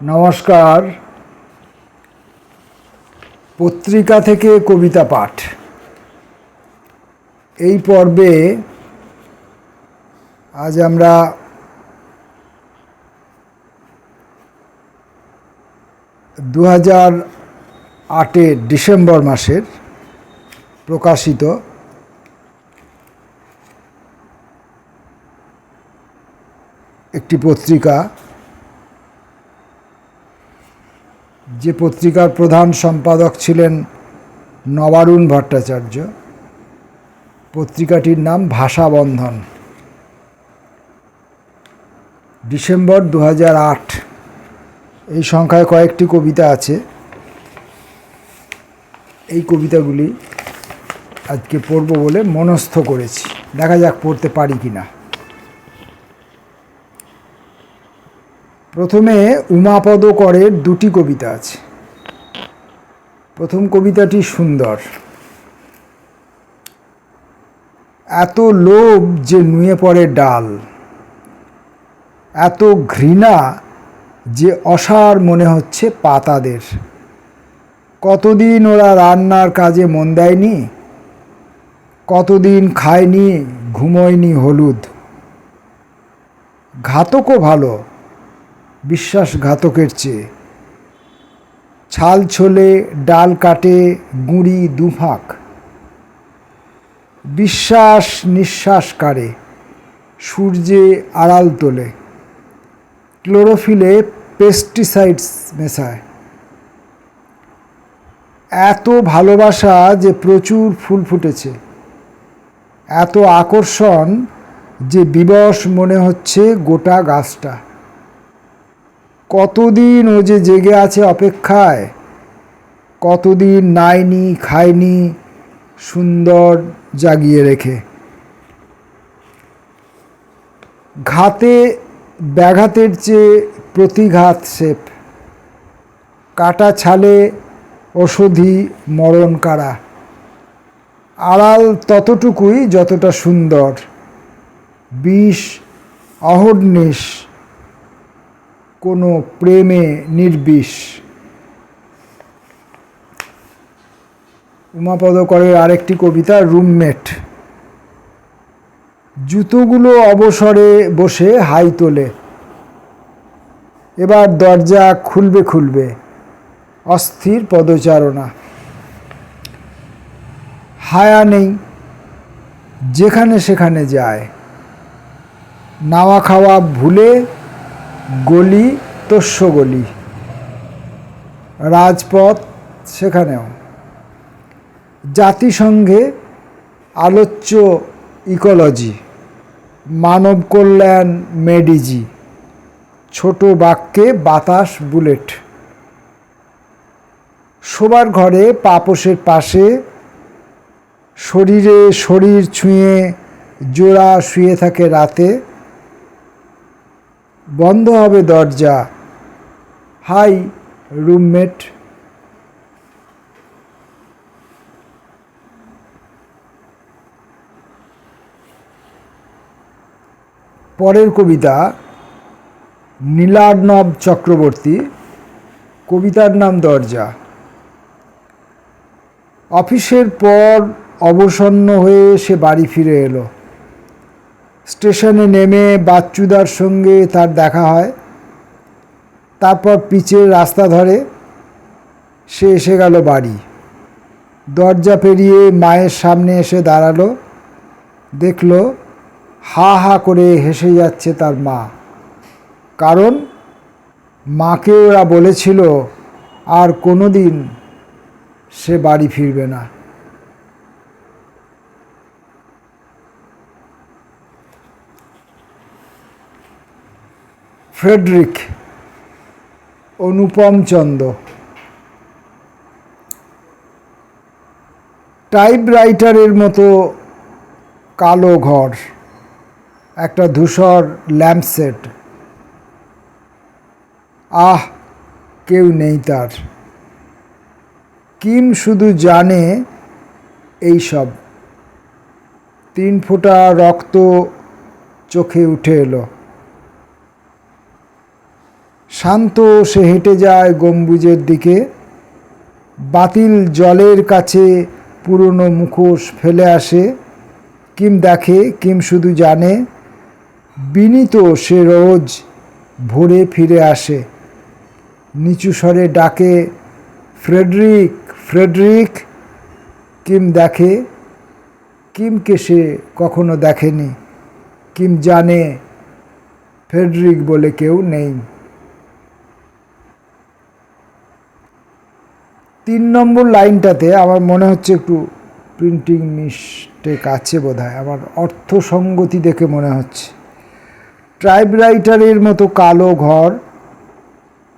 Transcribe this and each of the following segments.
নমস্কার। পত্রিকা থেকে কবিতা পাঠ। এই পর্বে আজ আমরা দু হাজার আটের ডিসেম্বর মাসের প্রকাশিত একটি পত্রিকা যে পত্রিকার প্রধান সম্পাদক ছিলেন নবারুণ ভট্টাচার্য, পত্রিকাটির নাম ভাষাবন্ধন। ডিসেম্বর দু আট, এই সংখ্যায় কয়েকটি কবিতা আছে। এই কবিতাগুলি আজকে পড়ব বলে মনস্থ করেছি। দেখা যাক পড়তে পারি কি না প্রথমে উমাপদ করের দুটি কবিতা আছে। প্রথম কবিতাটি সুন্দর। এত লোভ যে নুয়ে পড়ে ডাল। এত ঘৃণা যে অসার মনে হচ্ছে পাতাদের। কতদিন ওরা রান্নার কাজে মন দেয়নি? কতদিন খায়নি, ঘুমোয়নি হলুদ। ঘাতকও ভালো। বিশ্বাসঘাতকের চেয়ে। ছাল ছোলে ডাল কাটে গুঁড়ি দুফাক। বিশ্বাস নিঃশ্বাস কারে সূর্যে আড়াল তোলে। ক্লোরোফিলে পেস্টিসাইডস মেশায়। এত ভালোবাসা যে প্রচুর ফুল ফুটেছে। এত আকর্ষণ যে বিবশ মনে হচ্ছে গোটা গাছটা। কতদিন ও যে জেগে আছে অপেক্ষায়? কতদিন নাইনি খায়নি সুন্দর জাগিয়ে রেখে। ঘাতে, ব্যাঘাতের চেয়ে প্রতিঘাত সেপ। কাটা ছালে ওষুধি মরণ কারা? আড়াল ততটুকুই যতটা সুন্দর। বিষ, অহর্নিশ কোনো প্রেমে নির্বিষ। উমাপদ করের আরেকটি কবিতা, রুমমেট। জুতোগুলো অবসরে বসে হাই তোলে। এবার দরজা খুলবে খুলবে, অস্থির পদচারণা। হায়া নেই, যেখানে সেখানে যায়। নাওয়া খাওয়া ভুলে গলি তস্য গলি। রাজপথ সেখানেও। জাতিসংঘে আলোচ্য ইকোলজি, মানব কল্যাণ মেডিজি। ছোট বাক্যে বাতাস বুলেট। শোবার ঘরে পাপোশের পাশে, শরীরে শরীর ছুঁয়ে জোড়া শুয়ে থাকে রাতে। বন্ধ হবে দরজা। Hi, roommate. পরের কবিতা, নীলার্ণব চক্রবর্তী। কবিতার নাম দরজা। অফিসের পর অবসন্ন হয়ে সে বাড়ি ফিরে এলো। স্টেশনে নেমে বাচ্চুদার সঙ্গে তার দেখা হয়। তারপর পিচের রাস্তা ধরে সে এসে গেল বাড়ি। দরজা পেরিয়ে মায়ের সামনে এসে দাঁড়াল। দেখল হা হা করে হেসে যাচ্ছে তার মা। কারণ মাকে ওরা বলেছিল, আর কোনো দিন সে বাড়ি ফিরবে না। ফ্রেডরিক অনুপম চন্দ। টাইপরাইটারের মতো কালো ঘর, একটা ধূসর ল্যাম্পসেট আহ, কেউ নেই তার। কিম শুধু জানে এই সব। তিন ফোঁটা রক্ত চোখে উঠে এলো। শান্ত সে হেঁটে যায় গম্বুজের দিকে। বাতিল জলের কাছে পুরনো মুখোশ ফেলে আসে। কিম দেখে, কিম শুধু জানে, বিনীত সে রোজ ভোরে ফিরে আসে। নিচু স্বরে ডাকে, ফ্রেডরিক ফ্রেডরিক। কিম দেখে, কিমকে সে কখনো দেখেনি। কিম জানে, ফ্রেডরিক বলে কেউ নেই। তিন নম্বর লাইনটাতে আমার মনে হচ্ছে একটু প্রিন্টিং মিস্টেক আছে বোধ হয় আমার অর্থসঙ্গতি দেখে মনে হচ্ছে। ট্রাইব রাইটারের মতো কালো ঘর,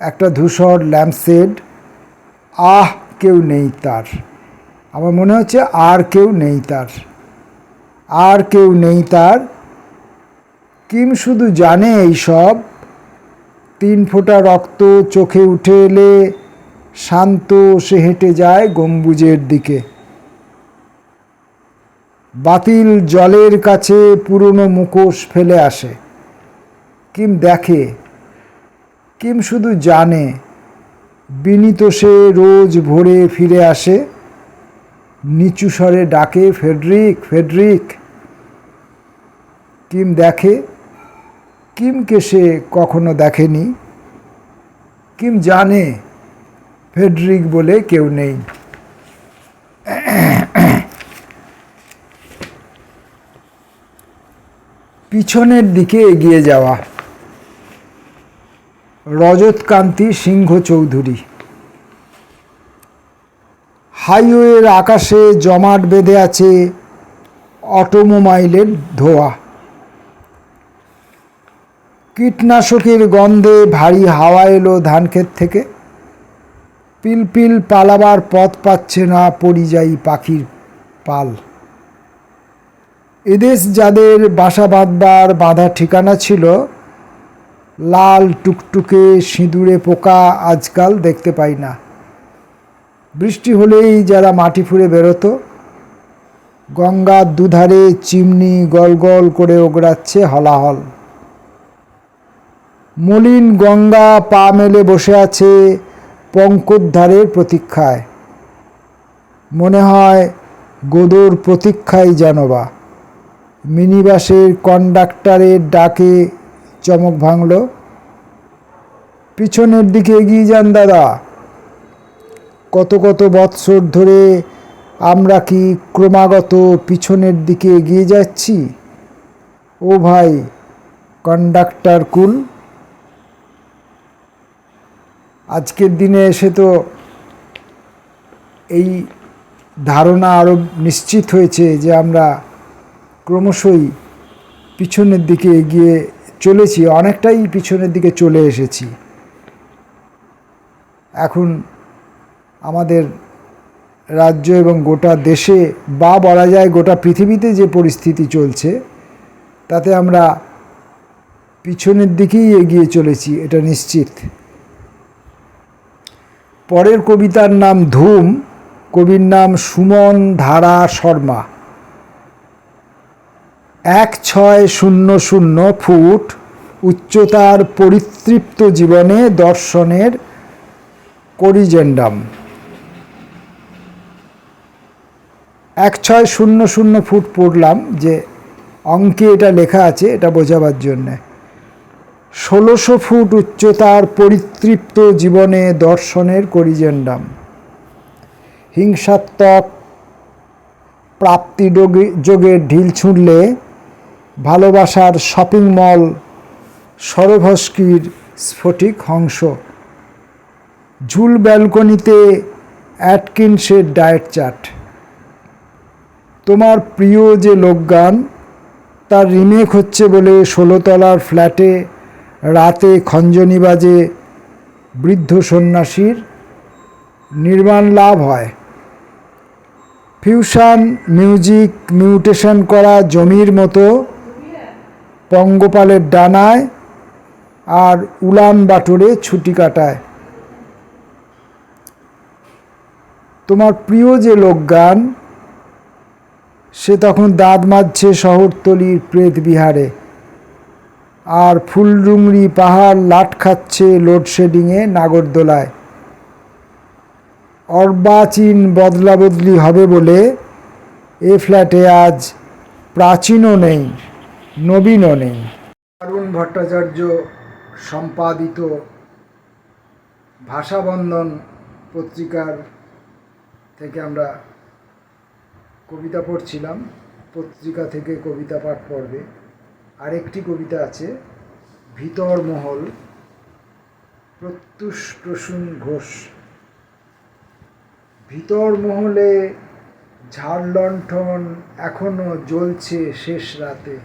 একটা ধূসর ল্যাম্পশেড আহ, কেউ নেই তার। আমার মনে হচ্ছে আর কেউ নেই তার। আর কেউ নেই তার। কিম শুধু জানে এই সব তিন ফোঁটা রক্ত চোখে উঠে এলে শান্ত সে হেঁটে যায় গম্বুজের দিকে। বাতিল জলের কাছে পুরনো মুখোশ ফেলে আসে। কিম দেখে, কিম শুধু জানে, বিনীত সে রোজ ভোরে ফিরে আসে। নিচু স্বরে ডাকে, ফেডরিক ফেডরিক। কিম দেখে, কিমকে সে কখনো দেখেনি। কিম জানে ফেডরিক বলে কেউ নেই। পিছনের দিকে এগিয়ে যাওয়া। রজতকান্তি সিংহ চৌধুরী হাইওয়ের আকাশে জমাট বেঁধে আছে অটোমোবাইলের ধোয়া। কীটনাশকের গন্ধে ভারী হাওয়া এলো ধানক্ষেত থেকে। পিলপিল পালাবার পথ পাচ্ছে না পরিযায়ী পাখির পাল। এদেশ যাদের বাসা বাঁধবার বাঁধা ঠিকানা ছিল, লাল টুকটুকে সিঁদুরে পোকা আজকাল দেখতে পাই না। বৃষ্টি হলেই যারা মাটি ফুঁড়ে বেরোতো গঙ্গার দুধারে চিমনি গল গল করে ওগড়াচ্ছে হলাহল। মলিন গঙ্গা পা মেলে বসে আছে পঙ্কোদ্ধারের প্রতীক্ষায়। মনে হয় গোদর প্রতীক্ষাই জানবা মিনিবাসের কন্ডাক্টরের ডাকে চমক ভাঙল। পিছনের দিকে এগিয়ে যান দাদা। কত কত বৎসর ধরে আমরা কি ক্রমাগত পিছনের দিকে এগিয়ে যাচ্ছি? ও ভাই, কন্ডাক্টর কুল আজকের দিনে এসে তো এই ধারণা আরও নিশ্চিত হয়েছে যে আমরা ক্রমশই পিছনের দিকে এগিয়ে চলেছি, অনেকটাই পিছনের দিকে চলে এসেছি। এখন আমাদের রাজ্য এবং গোটা দেশে বা বলা যায় গোটা পৃথিবীতে যে পরিস্থিতি চলছে, তাতে আমরা পিছনের দিকেই এগিয়ে চলেছি, এটা নিশ্চিত। পরের কবিতার নাম ধুম, কবির নাম সুমন ধারা শর্মা। এক ছয় শূন্য শূন্য ফুট উচ্চতার পরিতৃপ্ত জীবনে দর্শনের করিজেন্ডাম। এক ছয় শূন্য শূন্য ফুট পড়লাম যে অঙ্কে এটা লেখা আছে, এটা বোঝাবার জন্যে। ষোলোশো ফুট উচ্চতার পরিতৃপ্ত জীবনে দর্শনের করিজেন্ডাম। হিংসাত্মক প্রাপ্তি যোগের ঢিল ছুঁড়লে ভালোবাসার শপিং মল সরভস্কির স্ফটিক হংস। ঝুল ব্যালকনিতে অ্যাটকিনসের ডায়েট চাট তোমার প্রিয় যে লোকগান, তার রিমেক হচ্ছে বলে ষোলোতলার ফ্ল্যাটে রাতে খঞ্জনি বাজে, বৃদ্ধ সন্ন্যাসীর নির্মাণ লাভ হয়। ফিউশন মিউজিক মিউটেশন করা জমির মতো পঙ্গপালের ডানায় আর উলান বাটরে ছুটি কাটায়। তোমার প্রিয় যে লোকগান, সে তখন দাঁত মাজছে শহরতলির প্রেত বিহারে আর ফুলডুংরি পাহাড় লাট খাচ্ছে লোডশেডিংয়ে নাগরদোলায়। অর্বাচীন বদলা বদলি হবে বলে এ ফ্ল্যাটে আজ প্রাচীনও নেই, নবীনও নেই। অরুণ ভট্টাচার্য সম্পাদিত ভাষাবন্ধন পত্রিকার থেকে আমরা কবিতা পড়ছিলাম, পত্রিকা থেকে কবিতা পাঠ পড়বে আরেকটি কবিতা আছে, ভিতর মহল প্রত্যুষ প্রসূন ঘোষ। ভিতর মহলে ঝাড়লণ্ঠন এখনও জ্বলছে শেষ রাতে।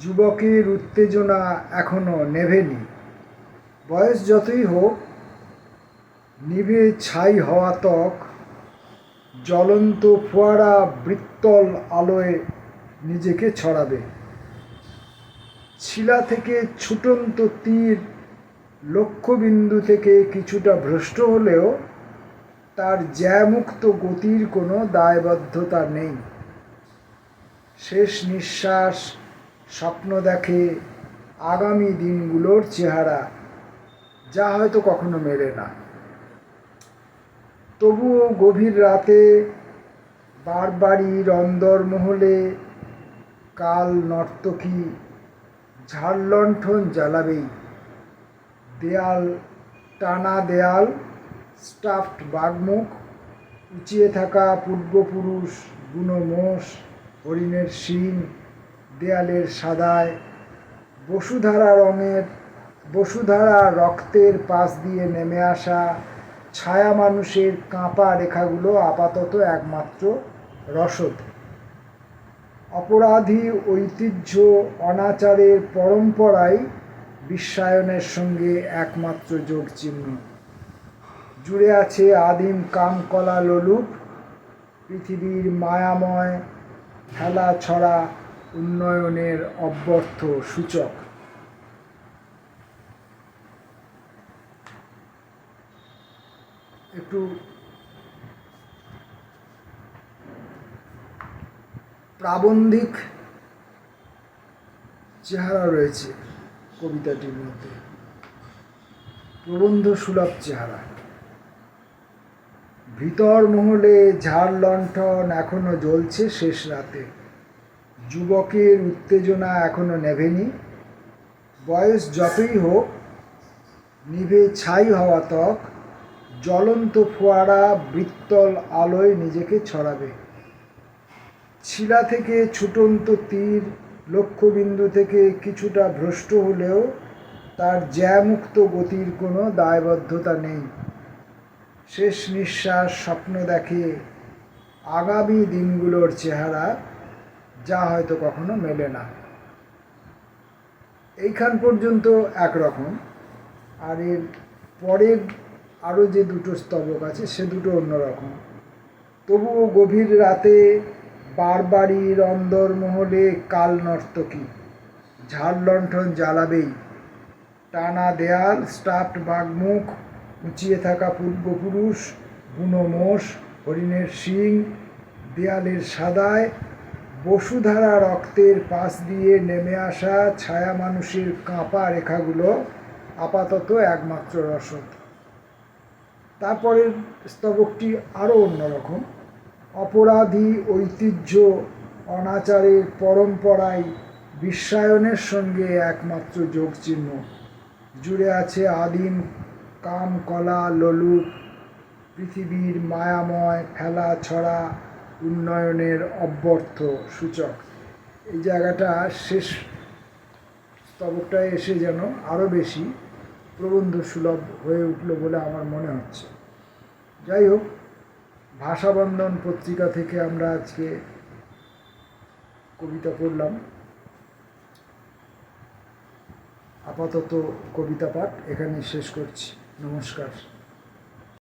যুবকের উত্তেজনা এখনও নেভেনি। বয়স যতই হোক, নিভে ছাই হওয়া ত্বক, জ্বলন্ত ফোয়ারা বৃত্তল আলোয় নিজেকে ছড়াবে। শিলা থেকে ছুটন্ত তীর লক্ষ্যবিন্দু থেকে কিছুটা ভ্রষ্ট হলেও তার জ্যামুক্ত গতির কোনো দায়বদ্ধতা নেই। শেষ নিঃশ্বাস স্বপ্ন দেখে আগামী দিনগুলোর চেহারা যা হয়তো কখনো মেলে না। তবুও গভীর রাতে বারবাড়ির অন্দরমহলে কাল নর্তকী ঝাড়লণ্ঠন জ্বালাবেই। দেয়াল, টানা দেয়াল, স্টাফড বাঘমুখ উঁচিয়ে থাকা পূর্বপুরুষ বুনো মোষ হরিণের শিং, দেয়ালের সাদায়, বসুধারা রঙের, বসুধারা রক্তের পাশ দিয়ে নেমে আসা ছায়া মানুষের কাঁপা রেখাগুলো আপাতত একমাত্র রসদ। অপরাধী ঐতিহ্য, অনাচারের পরম্পরাই বিশ্বায়নের সঙ্গে একমাত্র যোগ চিহ্ন। জুড়ে আছে আদিম কামকলা লোলুপ, পৃথিবীর মায়াময় খেলা ছড়া উন্নয়নের অব্যর্থ সূচক। একটু প্রাবন্ধিক চেহারা রয়েছে কবিতাটির মধ্যে। প্রবন্ধ সুলভ চেহারা। ভিতর মহলে ঝাড় লণ্ঠন এখনও জ্বলছে শেষ রাতে। যুবকের উত্তেজনা এখনও নেভেনি। বয়স যতই হোক, নিভে ছাই হওয়া ত্বক, জ্বলন্ত ফোয়ারা বৃত্তল আলোয় নিজেকে ছড়াবে। শিলা থেকে ছুটন্ত তীর লক্ষ্যবিন্দু থেকে কিছুটা ভ্রষ্ট হলেও তার জ্যামুক্ত গতির কোনো দায়বদ্ধতা নেই। শেষ নিঃশ্বাস স্বপ্ন দেখে আগামী দিনগুলোর চেহারা যা হয়তো কখনো মেলে না। এইখান পর্যন্ত একরকম। আর এর পরের আরও যে দুটো স্তবক আছে, সে দুটো অন্যরকম। তবুও গভীর রাতে বারবাড়ির অন্দরমহলে কাল নর্তকী ঝাড় লণ্ঠন জ্বালাবেই। টানা দেয়াল, স্টাফড বাঘমুখ উঁচিয়ে থাকা পূর্বপুরুষ, বুনো মোষ, হরিণের শিং, দেয়ালের সাদায়, বসুধারা রক্তের পাশ দিয়ে নেমে আসা ছায়া মানুষের কাঁপা রেখাগুলো আপাতত একমাত্র রসদ। তারপরের স্তবকটি আরও অন্যরকম। অপরাধী ঐতিহ্য অনাচারের পরম্পরায় বিশ্বায়নের সঙ্গে একমাত্র যোগচিহ্ন। জুড়ে আছে আদিম কাম, কলা, লোলুপ, পৃথিবীর মায়াময়, ফেলা, ছড়া, উন্নয়নের অব্যর্থ সূচক। এই জায়গাটা শেষ স্তবকটায় এসে যেন আরও বেশি প্রবন্ধ সুলভ হয়ে উঠল বলে আমার মনে হচ্ছে। যাই হোক ভাষাবন্ধন পত্রিকা থেকে আমরা আজকে কবিতা পড়লাম। আপাতত কবিতা পাঠ এখানে শেষ করছি। নমস্কার।